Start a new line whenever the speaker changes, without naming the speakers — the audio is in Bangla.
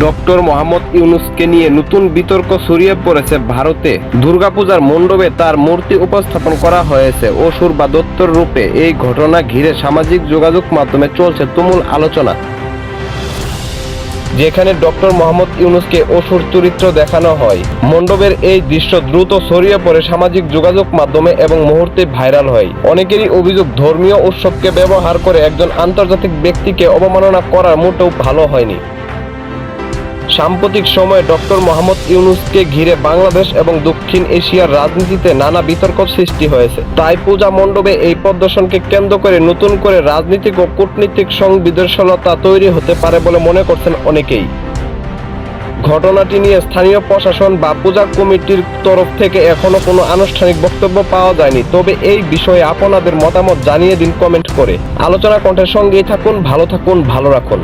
ডক্টর মোহাম্মদ ইউনুসকে নিয়ে নতুন বিতর্ক ছড়িয়ে পড়েছে ভারতে। দুর্গাপূজার মণ্ডপে তার মূর্তি উপস্থাপন করা হয়েছে অসুর বা দত্তর রূপে এই ঘটনা ঘিরে সামাজিক যোগাযোগ মাধ্যমে চলছে তুমুল আলোচনা। যেখানে ডক্টর মোহাম্মদ ইউনুসকে অসুর চরিত্র দেখানো হয়। মণ্ডপের এই দৃশ্য দ্রুত ছড়িয়ে পড়ে সামাজিক যোগাযোগ মাধ্যমে এবং মুহূর্তে ভাইরাল হয়। অনেকেরই অভিযোগ ধর্মীয় উৎসবকে ব্যবহার করে একজন আন্তর্জাতিক ব্যক্তিকে অবমাননা করার মোটেও ভালো হয়নি। সাম্প্রতিক সময়ে ডক্টর মোহাম্মদ ইউনুসকে ঘিরে বাংলাদেশ এবং দক্ষিণ এশিয়ার রাজনীতিতে নানা বিতর্ক সৃষ্টি হয়েছে। তাই পূজা মণ্ডপে এই প্রদর্শনকে কেন্দ্র করে নতুন করে রাজনৈতিক ও কূটনীতিক সংবিদর্শলতা তৈরি হতে পারে বলে মনে করছেন অনেকেই। ঘটনাটি নিয়ে স্থানীয় প্রশাসন বা পূজা কমিটির তরফ থেকে এখনও কোনো আনুষ্ঠানিক বক্তব্য পাওয়া যায়নি। তবে এই বিষয়ে আপনাদের মতামত জানিয়ে দিন কমেন্ট করে। আলোচনা কণ্ঠের সঙ্গেই থাকুন, ভালো থাকুন, ভালো রাখুন।